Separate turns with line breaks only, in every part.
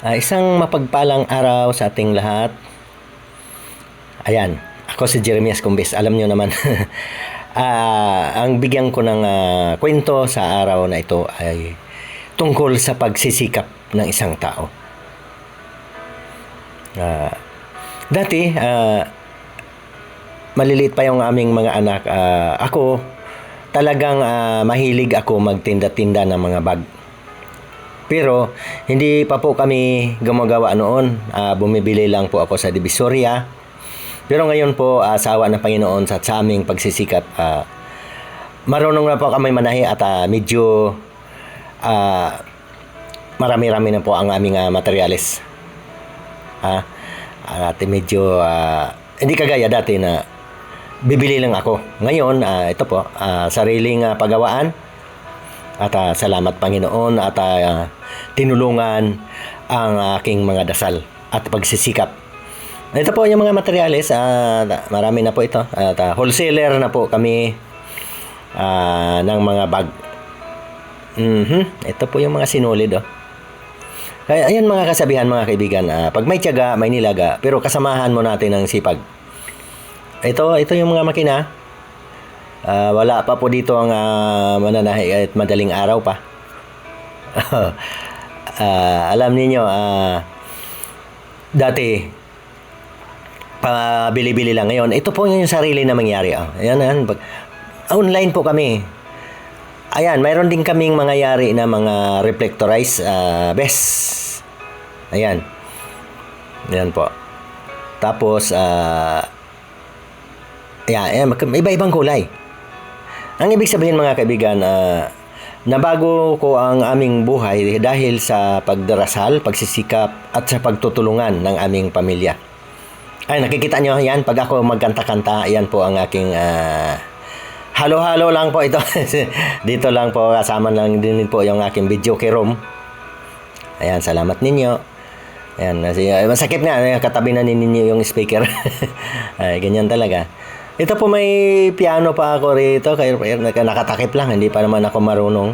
Ah, isang mapagpalang araw sa ating lahat. Ayan, ako si Jeremias Cumbes. Alam nyo naman, ah, ang bigyan ko ng ah, kwento sa araw na ito ay tungkol sa pagsisikap ng isang tao. Ah, dati, ah, maliliit pa yung aming mga anak. Ah, ako, talagang ah, mahilig ako magtinda-tinda ng mga bag. Pero hindi pa po kami gumagawa noon. Ah, bumibili lang po ako sa Divisoria. Pero ngayon po, ah, sa ng Panginoon sa, sa aming pagsisikap, ah, marunong na po kami manahi at ah, medyo ah, marami-rami na po ang aming ah, materyales. Ah, at medyo ah, hindi kagaya dati na bibili lang ako. Ngayon, ah, ito po, ah, sariling ah, pagawaan. At ah, salamat Panginoon at ah, tinulungan ang aking mga dasal at pagsisikap. Ito po yung mga materyales, ah, marami na po ito. At ah, wholesaler na po kami ah, ng mga bag. Mhm, Ito po yung mga sinulid oh. Kaya ayan mga kasabihan mga kaibigan, ah, pag may tiyaga, may nilaga, pero kasamahan mo natin ng sipag. Ito, ito yung mga makina. Ah, wala pa po dito ang ah, mananahi at madaling araw pa. Ah, alam niyo ah, dati pabili-bili lang ngayon. Ito po yung sarili na mangyari. Oh. Ayan, ayan. Pag- Online po kami. Ayan, mayroon din kaming mga yari na mga reflectorized ah, best. Ayan. Ayan po. Tapos, ah, ayan, ayan, iba-ibang kulay. Ang ibig sabihin mga kaibigan, ah, nabago ko ang aming buhay dahil sa pagdarasal, pagsisikap at sa pagtutulungan ng aming pamilya. Ay, nakikita nyo yan, pag ako magkanta-kanta, yan po ang aking ah, halo-halo lang po ito. Dito lang po, kasama lang din po yung aking video room. Ayan, salamat ninyo. Ayan, ay, masakit nga, ay, katabi na ninyo yung speaker. ay, ganyan talaga. Ito po may piano pa ako rito, kaya kaya naka- nakatakip lang, hindi pa naman ako marunong.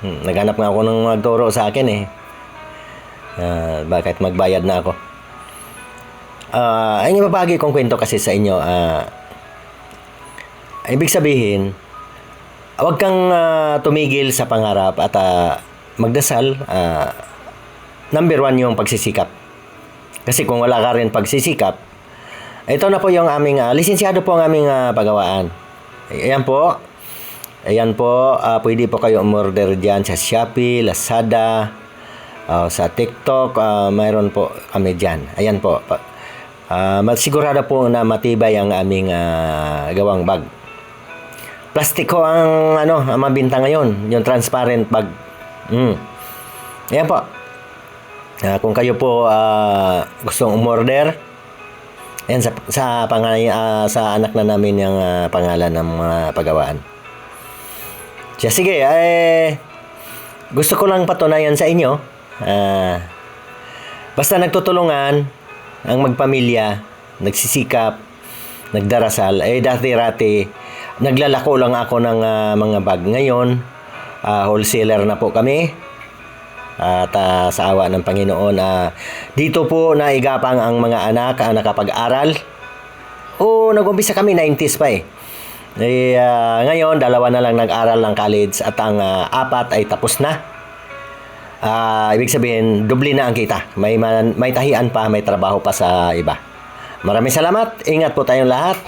Hmm, naghanap nga ako ng magturo sa akin eh. Ah, bakit magbayad na ako? Ah, ang ibabagi kong kwento kasi sa inyo, ah, ibig sabihin, huwag kang ah, tumigil sa pangarap at ah, magdasal. ah, number one yung pagsisikap. Kasi kung wala ka rin pagsisikap, ito na po yung aming, ah, lisensyado po ang aming ah, pagawaan. Ayan po. Ayan po, ah, pwede po kayo umorder dyan sa Shopee, Lazada, ah, sa TikTok, ah, mayroon po kami dyan. Ayan po. Ah, masigurado po na matibay ang aming ah, gawang bag. Plastiko ang ano, ang mabinta ngayon, yung transparent bag. Mm. Ayan po. Ah, kung kayo po ah, gustong umorder, ayan sa sa pangalan ah, sa anak na namin yung ah, pangalan ng mga pagawaan. Siya sige, eh gusto ko lang patunayan sa inyo. ah, basta nagtutulungan ang magpamilya, nagsisikap, nagdarasal, eh dati-rati naglalako lang ako ng ah, mga bag. Ngayon, ah, wholesaler na po kami. At ah, sa awa ng Panginoon, ah, dito po naigapang ang mga anak ang nakapag-aral. Oo, nag-umpisa kami 90s pa eh. Eh, ah, ngayon, dalawa na lang nag-aral ng college at ang ah, apat ay tapos na. Ah, ibig sabihin, doble na ang kita. May, man- may tahian pa, may trabaho pa sa iba. Maraming salamat. Ingat po tayong lahat.